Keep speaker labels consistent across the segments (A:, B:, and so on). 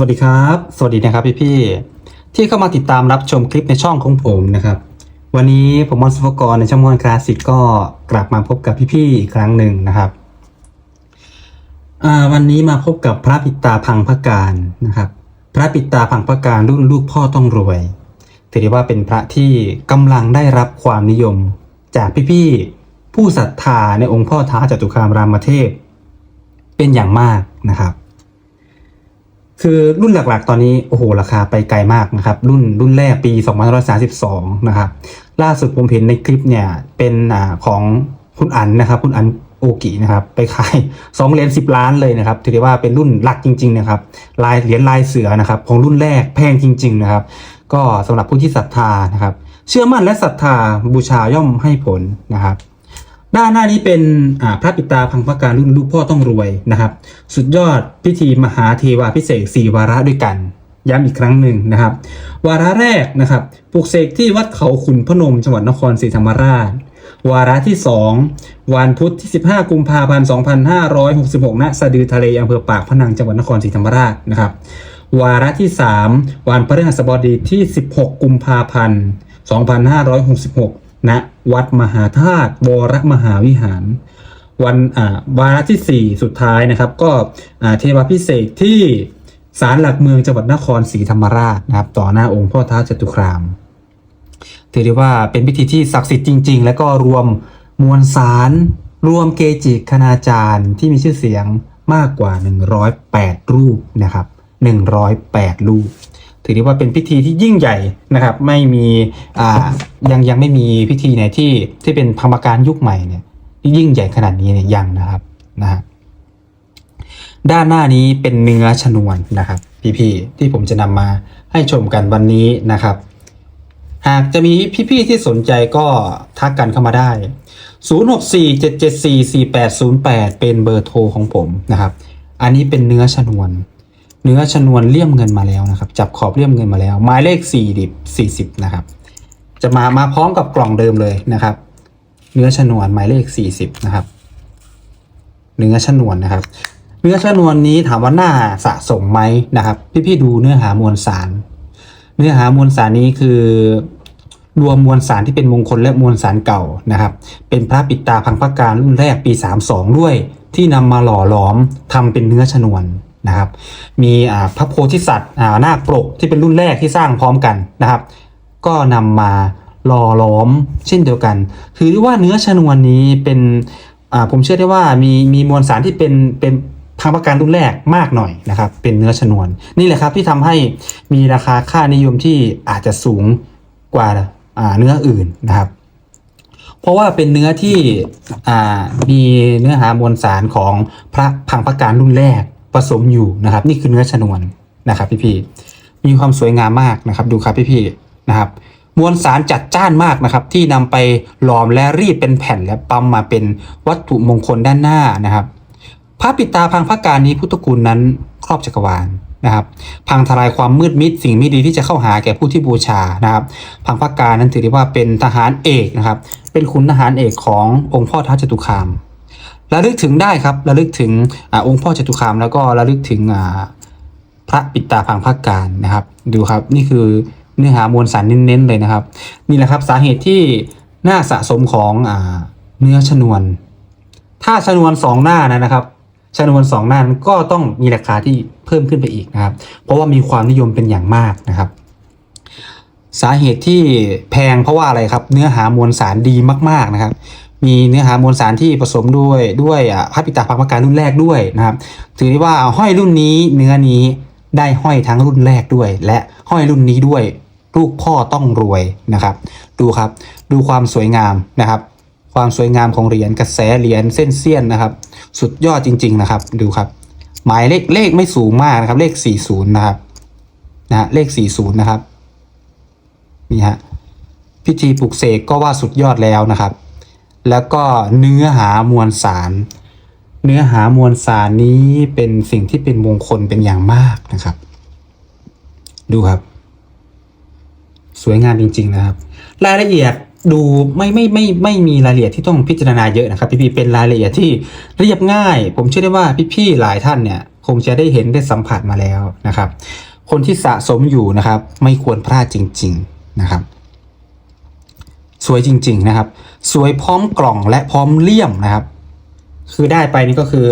A: วัสดีครับ สวัสดีนะครับพี่ๆที่เข้ามาติดตามรับชมคลิปในช่องของผมนะครับ วันนี้ผมมอนสุภกรในช่องมอนคลาสสิกก็กลับมาพบกับพี่ๆอีกครั้งหนึ่งนะครับวันนี้มาพบกับพระปิตาพังพระการนะครับ พระปิตาพังพระการรุ่นลูกพ่อต้องรวยถือได้ว่าเป็นพระที่กำลังได้รับความนิยม จากพี่ๆผู้ศรัทธาในองค์พ่อท้าจตุคามรามเทพ เป็นอย่างมากนะครับ คือรุ่นหลักๆ ตอนนี้โอ้โหราคาไปไกลมากนะครับ รุ่นรุ่นแรกปี2532นะครับล่าสุดผมเห็นในคลิปเนี่ยเป็นอ่าของคุณอันนะครับคุณอันโอกินะครับไปขาย2เหรียญ10 ล้านเลยนะครับถือได้ว่าเป็นรุ่นหลักจริงๆนะครับลายเหรียญลายเสือนะครับของรุ่นแรกแพงจริง ๆนะครับ ก็สำหรับผู้ที่ศรัทธานะครับ เชื่อมั่นและศรัทธาบูชาย่อมให้ผลนะครับ ด้านหน้านี้เป็นพระปิตาพังพระการรุ่นลูกพ่อต้องรวยนะครับ สุดยอดพิธีมหาเทวาพิเศษสี่วาระด้วยกัน ย้ำอีกครั้งหนึ่งนะครับ วาระแรกนะครับปลุกเสกที่วัดเขาขุนพนมจังหวัดนครศรีธรรมราช วาระที่ 2 วันพุธที่ 15 กุมภาพันธ์ 2566 ณ สะดือทะเลอำเภอปากพนังจังหวัดนครศรีธรรมราชนะครับ วาระที่ 3 วันพฤหัสบดีที่ 16 กุมภาพันธ์ 2566 ณ วัดมหาธาตุวรมหาวิหาร วันอ่าวาระที่ 4 สุดท้ายนะครับ ก็อ่าเทวพิเศษที่ศาลหลักเมืองจังหวัดนครศรีธรรมราชนะครับ ต่อหน้าองค์พ่อท้าจตุครามถือได้ว่าเป็นพิธีที่ศักดิ์สิทธิ์จริง ๆ แล้วก็รวมมวลสารรวมเกจิคณาจารย์ที่มีชื่อเสียงมากกว่า 108 รูปนะครับ 108 รูป ถือได้ว่าเป็นพิธีที่ยิ่งใหญ่นะครับ ไม่มีอ่ายังยังไม่มีพิธีไหนที่ที่เป็นพังประการยุคใหม่เนี่ยที่ยิ่งใหญ่ขนาดนี้เนี่ยยังนะครับนะฮะด้านหน้านี้เป็นเนื้อชนวนนะครับ พี่ๆที่ผมจะนำมาให้ชมกันวันนี้นะครับ หากจะมีพี่ๆที่สนใจก็ทักกันเข้ามาได้ 0647744808 เป็นเบอร์โทรของผมนะครับ อันนี้เป็นเนื้อชนวน เนื้อชนวนเลี่ยมเงินมาแล้วนะครับ จับขอบเลี่ยมเงินมาแล้ว หมายเลข4ดิบ40 นะครับ จะมามาพร้อมกับกล่องเดิมเลยนะครับ เนื้อชนวนหมายเลข 40 นะครับ เนื้อชนวนนะครับ เนื้อชนวนนี้ถามว่าหน่าสะสมไหมนะครับ พี่ๆดูเนื้อหามวลสาร เนื้อหามวลสารนี้คือรวมมวลสารที่เป็นมงคลและมวลสารเก่านะครับ เป็นพระปิดตาพังพระการรุ่นแรกปี 32 ด้วย ที่นำมาหล่อหลอมทำเป็นเนื้อชนวน นะครับ มีพระโพธิสัตว์นาคปรกที่เป็นรุ่นแรกที่สร้างพร้อมกันนะครับ ก็นำมาหล่อหลอมเช่นเดียวกัน คือว่าเนื้อชนวนนี้เป็นผมเชื่อได้ว่ามีมีมวลสารที่เป็นเป็นทางประการรุ่นแรกมากหน่อยนะครับ เป็นเนื้อชนวน นี่แหละครับที่ทำให้มีราคาค่านิยมที่อาจจะสูงกว่าเนื้ออื่นนะครับ เพราะว่าเป็นเนื้อที่มีเนื้อหามวลสารของพระพังพระการรุ่นแรก ผสมอยู่นะครับ นี่คือเนื้อชนวนนะครับพี่ๆมีความสวยงามมากนะครับ ดูครับพี่ๆนะครับมวลสารจัดจ้านมากนะครับ ที่นำไปหลอมและรีดเป็นแผ่นและปั๊มมาเป็นวัตถุมงคลด้านหน้านะครับพระปิตาพังพระการนี้พุทธคุณนั้นครอบจักรวาลนะครับ พังทลายความมืดมิดสิ่งไม่ดีที่จะเข้าหาแก่ผู้ที่บูชานะครับ พังพระการนั้นถือได้ว่าเป็นทหารเอกนะครับ เป็นขุนทหารเอกขององค์พ่อท้าจตุคาม ระลึกถึงได้ครับระลึกถึงอองค์พ่อจตุคาม แล้วก็ระลึกถึงพระปิตาพังพระการนะครับ ดูครับนี่คือเนื้อหามวลสารเน้นๆเลยนะครับ นี่แหละครับสาเหตุที่หน่าสะสมของอเนื้อชนวน ถ้าชนวนสองหน้านะครับชนวนสองหน้านั้นก็ต้องมีราคาที่เพิ่มขึ้นไปอีกนะครับ เพราะว่ามีความนิยมเป็นอย่างมากนะครับ สาเหตุที่แพงเพราะว่าอะไรครับ เนื้อหามวลสารดีมากๆนะครับ มีเนื้อหามวลสารที่ผสมด้วยด้วยอะพระปิตาพังพระการรุ่นแรกด้วยนะครับ ถือได้ว่าห้อยรุ่นนี้เนื้อนี้ได้ห้อยทั้งรุ่นแรกด้วย และห้อยรุ่นนี้ด้วยลูกพ่อต้องรวยนะครับ ดูครับดูความสวยงามนะครับ ความสวยงามของเหรียญกระแสเหรียญเส้นเสี้ยนนะครับ สุดยอดจริง ๆนะครับ ดูครับ หมายเลขเลขไม่สูงมากนะครับ เลข 40 นะครับนะฮะเลข 40 นะครับนี่ฮะพิธีปลุกเสกก็ว่าสุดยอดแล้วนะครับ แล้วก็เนื้อหามวลสาร เนื้อหามวลสารนี้เป็นสิ่งที่เป็นมงคลเป็นอย่างมากนะครับ ดูครับ สวยงามจริง ๆ นะครับ รายละเอียดดูไม่ไม่ไม่ไม่มีรายละเอียดที่ต้องพิจารณาเยอะนะครับ พี่ๆเป็นรายละเอียดที่เรียบง่าย ผมเชื่อได้ว่าพี่ๆหลายท่านเนี่ยคงจะได้เห็นได้สัมผัสมาแล้วนะครับ คนที่สะสมอยู่นะครับ ไม่ควรพลาดจริง ๆ นะครับ สวยจริง ๆ นะครับ สวยพร้อมกล่องและพร้อมเลี่ยมนะครับ คือได้ไปนี่ก็คือ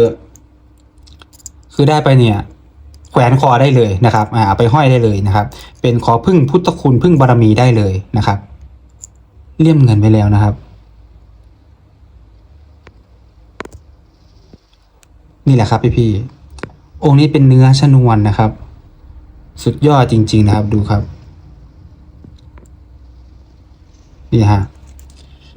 A: คือได้ไปเนี่ยแขวนคอได้เลยนะครับอ่าเอาไปห้อยได้เลยนะครับ เป็นขอพึ่งพุทธคุณพึ่งบารมีได้เลยนะครับ เลี่ยมเงินไปแล้วนะครับ นี่แหละครับพี่พี่องค์นี้เป็นเนื้อชนวนนะครับ สุดยอดจริง ๆ นะครับดูครับ นี่ฮะ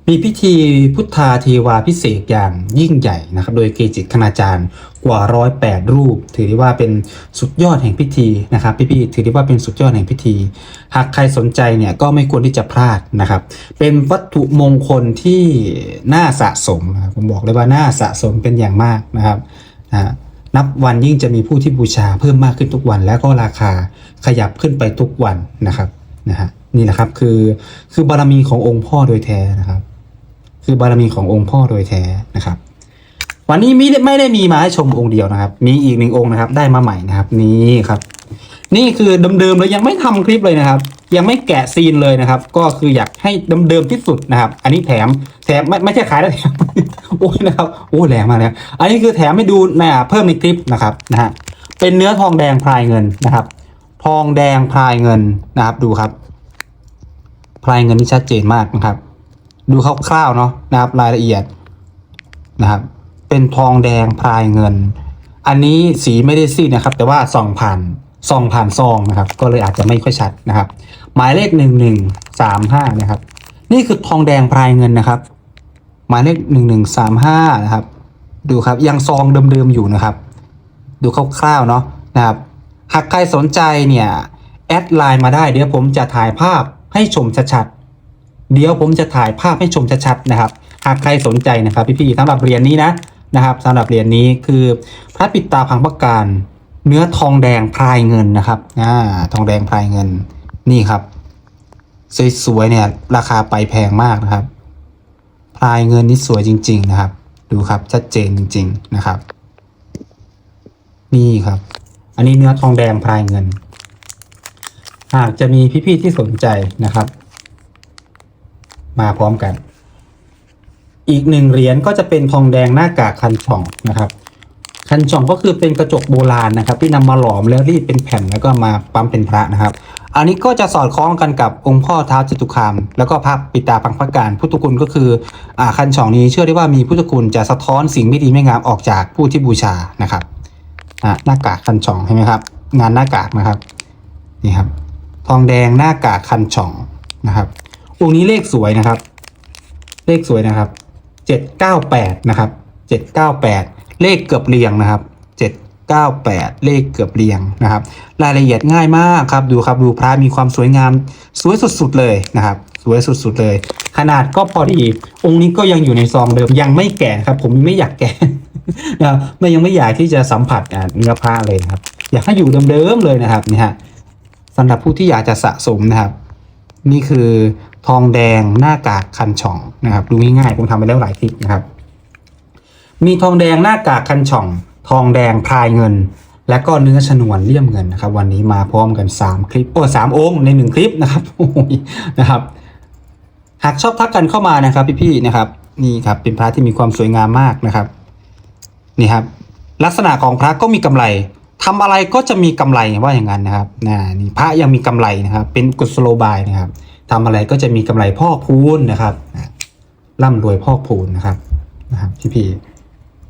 A: มีพิธีพุทธาเทวาพิเศษอย่างยิ่งใหญ่นะครับ โดยเกจิคณาจารย์กว่าร้อยแปดรูป ถือได้ว่าเป็นสุดยอดแห่งพิธีนะครับพี่ๆถือได้ว่าเป็นสุดยอดแห่งพิธี หากใครสนใจเนี่ยก็ไม่ควรที่จะพลาดนะครับ เป็นวัตถุมงคลที่น่าสะสมนะผมบอกเลยว่าน่าสะสมเป็นอย่างมากนะครับนะฮะนับวันยิ่งจะมีผู้ที่บูชาเพิ่มมากขึ้นทุกวัน แล้วก็ราคาขยับขึ้นไปทุกวันนะครับนะฮะ นี่แหละครับ คือคือบารมีขององค์พ่อโดยแท้นะครับ คือบารมีขององค์พ่อโดยแท้นะครับ วันนี้มิไม่ได้มีมาให้ชมองค์เดียวนะครับ มีอีกหนึ่งองค์นะครับ ได้มาใหม่นะครับ นี่ครับ นี่คือเดิมๆเลยยังไม่ทำคลิปเลยนะครับ ยังไม่แกะซีนเลยนะครับ ก็คืออยากให้เดิมๆที่สุดนะครับ อันนี้แถมแถมไม่ไม่ใช่ขายแล้วแถมโอ้ยนะครับโอ้ยแรงมากเลยอันนี้คือแถมให้ดูนะเพิ่มในคลิปนะครับนะฮะเป็นเนื้อทองแดงพลายเงินนะครับ ทองแดงพลายเงินนะครับ ดูครับ ลายเงินที่ชัดเจนมากนะครับ ดูคร่าวๆเนาะนะครับรายละเอียดนะครับ เป็นทองแดงพลายเงิน อันนี้สีไม่ได้ซีดนะครับ แต่ว่าส่องผ่านส่องผ่านซองนะครับ ก็เลยอาจจะไม่ค่อยชัดนะครับ หมายเลขหนึ่งหนึ่งสามห้านะครับ นี่คือทองแดงพลายเงินนะครับ หมายเลขหนึ่งหนึ่งสามห้านะครับ ดูครับยังซองเดิมๆอยู่นะครับ ดูคร่าวๆเนาะนะครับ หากใครสนใจเนี่ยแอดไลน์มาได้เดี๋ยวผมจะถ่ายภาพ ให้ชมชัดๆ เดี๋ยวผมจะถ่ายภาพให้ชมชัดๆนะครับ หากใครสนใจนะครับพี่ๆสำหรับเหรียญนี้นะนะครับสำหรับเหรียญนี้คือพระปิดตาพังประการเนื้อทองแดงพลายเงินนะครับอ่าทองแดงพลายเงินนี่ครับ สวยๆเนี่ย ราคาไปแพงมากนะครับพลายเงินนี่สวยจริง ๆ นะครับ ดูครับชัดเจนจริง ๆนะครับ นี่ครับ อันนี้เนื้อทองแดงพลายเงิน หากจะมีพี่ๆที่สนใจนะครับ มาพร้อมกัน อีกหนึ่งเหรียญก็จะเป็นทองแดงหน้ากากคันช่องนะครับคันช่องก็คือเป็นกระจกโบราณนะครับ ที่นำมาหลอมแล้วรีดเป็นแผ่นแล้วก็มาปั๊มเป็นพระนะครับ อันนี้ก็จะสอดคล้องกันกับองค์พ่อท้าวจตุคาม แล้วก็พระปิตาพังพระการพุทธคุณก็คืออ่าคันช่องนี้เชื่อได้ว่ามีพุทธคุณจะสะท้อนสิ่งไม่ดีไม่งามออกจากผู้ที่บูชานะครับหน้ากากคันช่องเห็นไหมครับ งานหน้ากากนะครับนี่ครับ ทองแดงหน้ากากคันช่องนะครับองค์นี้เลขสวยนะครับ เลขสวยนะครับเจ็ดเก้าแปดนะครับเจ็ดเก้าแปดเลขเกือบเรียงนะครับเจ็ดเก้าแปดเลขเกือบเรียงนะครับ รายละเอียดง่ายมากครับดูครับดูพระมีความสวยงามสวยสุดๆเลยนะครับ สวยสุดๆเลย ขนาดก็พอดีองค์นี้ก็ยังอยู่ในซองเดิมยังไม่แก่ครับ ผมไม่อยากแก่นะไม่ยังไม่อยากที่จะสัมผัสเนื้อผ้าเลยนะครับ อยากให้อยู่เดิมๆเลยนะครับนี่ฮะ สำหรับผู้ที่อยากจะสะสมนะครับ นี่คือทองแดงหน้ากากคันช่องนะครับ ดูง่ายๆผมทำไปแล้วหลายคลิปนะครับ มีทองแดงหน้ากากคันช่อง ทองแดงพลายเงิน และก็เนื้อชนวนเลี่ยมเงินนะครับ วันนี้มาพร้อมกัน 3 คลิปโอ้สามองค์ในหนึ่งคลิปนะครับนะครับหากชอบทักกันเข้ามานะครับ พี่ๆนะครับ นี่ครับเป็นพระที่มีความสวยงามมากนะครับนี่ครับลักษณะของพระก็มีกำไร ทำอะไรก็จะมีกำไรว่าอย่างนั้นนะครับนะนี่พระยังมีกำไรนะครับ เป็นกุศโลบายนะครับทำอะไรก็จะมีกำไรพอกพูนนะครับร่ำรวยพอกพูนนะครับนะครับพี่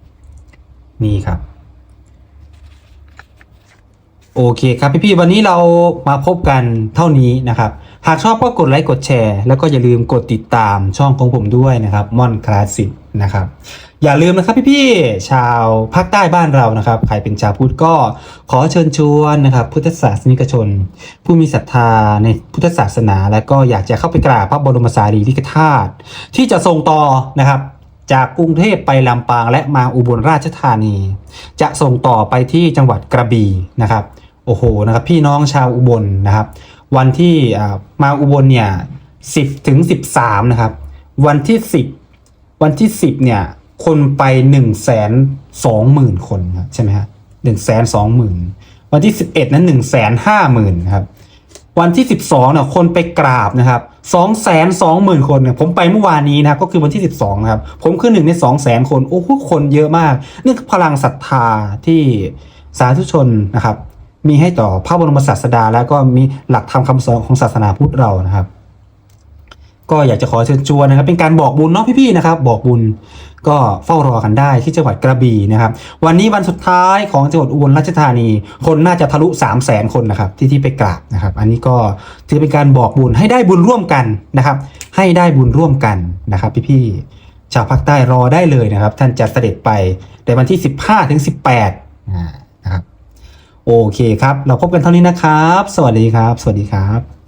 A: ๆนี่ครับ โอเคครับพี่ๆวันนี้เรามาพบกันเท่านี้นะครับ หากชอบก็กดไลค์กดแชร์ แล้วก็อย่าลืมกดติดตามช่องของผมด้วยนะครับม่อนคลาสสิกนะครับ อย่าลืมนะครับพี่ๆชาวภาคใต้บ้านเรานะครับ ใครเป็นชาวพุทธก็ขอเชิญชวนนะครับ พุทธศาสนิกชน ผู้มีศรัทธาในพุทธศาสนา และก็อยากจะเข้าไปกราบพระบรมสารีริกธาตุที่จะส่งต่อนะครับจากกรุงเทพไปลำปางและมาอุบลราชธานี จะส่งต่อไปที่จังหวัดกระบี่นะครับ โอ้โหนะครับ พี่น้องชาวอุบลนะครับ วันที่มาอุบลเนี่ยสิบถึงสิบสามนะครับ วันที่สิบวันที่สิบเนี่ย คนไปหนึ่งแสนสองหมื่นคนครับใช่ไหมฮะหนึ่งแสนสองหมื่นวันที่สิบเอ็ดนั้นหนึ่งแสนห้าหมื่นครับ วันที่สิบสองเนี่ยคนไปกราบนะครับสองแสนสองหมื่นคนเนี่ยผมไปเมื่อวานนี้นะก็คือวันที่สิบสองนะครับผมคือหนึ่งในสองแสนคนโอ้โหคนเยอะมากนี่คือพลังศรัทธาที่สาธุชนนะครับ มีให้ต่อพระบรมศาสดา แล้วก็มีหลักธรรมคำสอนของศาสนาพุทธเรานะครับ ก็อยากจะขอเชิญชวนนะครับ เป็นการบอกบุญเนาะพี่ๆนะครับ บอกบุญก็เฝ้ารอกันได้ที่จังหวัดกระบี่นะครับ วันนี้วันสุดท้ายของจังหวัดอุบลราชธานี คนน่าจะทะลุ 3 0 0แสนคนนะครับ ที่ที่ไปกราบนะครับ อันนี้ก็ถือเป็นการบอกบุญให้ได้บุญร่วมกันนะครับ ให้ได้บุญร่วมกันนะครับพี่ๆชาวภาคใต้รอได้เลยนะครับ ท่านจะเสด็จไปในวันที่ 15ถึง18อ่านะครับโอเคครับ เราพบกันเท่านี้นะครับ สวัสดีครับ สวัสดีครับ